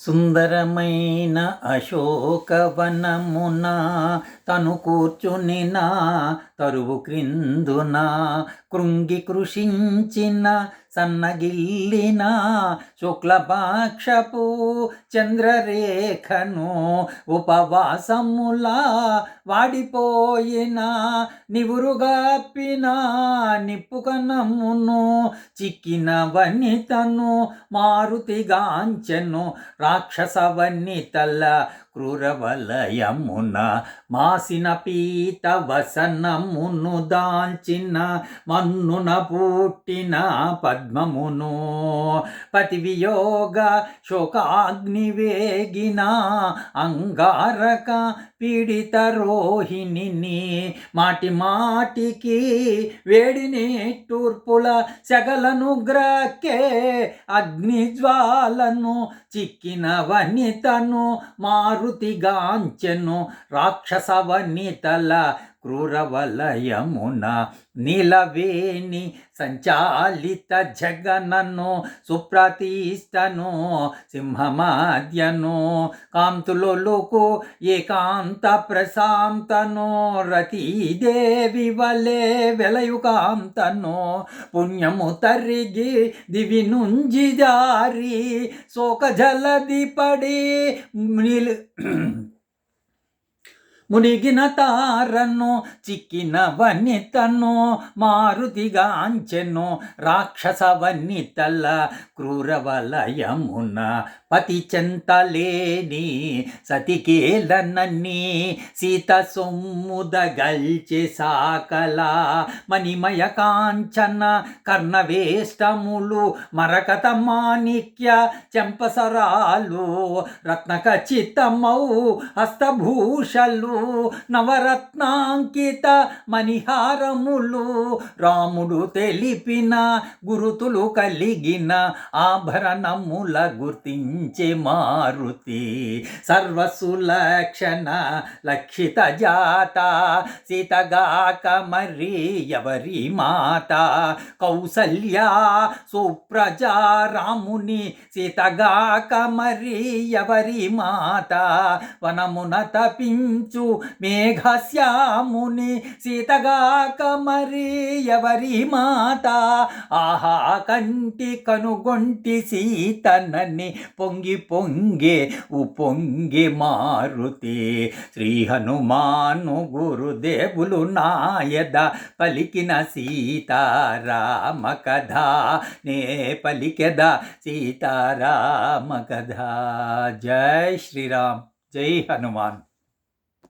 సుందరమైన అశోకవనమున తను కూర్చునిన తరువు క్రిందున కృంగి కృషించిన సన్నగిల్లిన శుక్లపాక్షపు చంద్రరేఖను ఉపవాసములా వాడిపోయిన నివురుగాపిన నిప్పుకనమును చిక్కిన వనితను మారుతిగాంచెను రాక్షస వనితల క్రూరవలయమున మాసిన పీత వసనమును దాల్చిన మన్నున పుట్టిన పద్మమును. పతివియోగ శోకాగ్ని వేగిన అంగారక పీడిత రోహిణిని మాటి మాటికి వేడిని తూర్పుల సెగలను గ్రకే అగ్నిజ్వాలను చిక్కిన వనితను మారు రాక్షస రాక్షసవనితల క్రూరవలయమున నీలవేణి సంచాలిత జగనను సుప్రతిష్టను సింహమాద్యను కాంతులొలుకు ఏకాంత ప్రశాంతను రతీదేవి వలె వెలయు కాంతను పుణ్యము తరిగి దివి నుంజి జారి శోక జలది పడి నీలు మునిగిన తారను చిక్కిన వనితను మారుతిగాంచెను రాక్షస వనితల క్రూరవలయమున పతి చెంతలేని సతికేలనన్ని సీత సొమ్ముదగల్చె సాకల మణిమయ కాంచన కర్ణవేష్టములు మరకత మాణిక్య చెంపసరాలు రత్నక రత్నఖచితమౌ హస్తభూషలు నవరత్నాంకిత మణిహారములు రాముడు తెలిపిన గురుతులు కలిగిన ఆభరణముల గుర్తించే మారుతి. సర్వసులక్షణ లక్షిత జాత సీతగాక మరి ఎవరి మాత? కౌసల్య సుప్రజా రాముని సీతగాక మరి ఎవరి మాత? వనమున తపించు మేఘశ్యాముని సీతగాక మరి ఎవరి మాత? ఆహా కంటి కనుగొంటి సీతనని పొంగి పొంగే ఉపొంగి మారుతి శ్రీ హనుమాను గురుదేవులు నాయద పలికిన సీతారామ కథ నే పలికెద సీతారామ కథ జై శ్రీరామ్. జై హనుమాన్.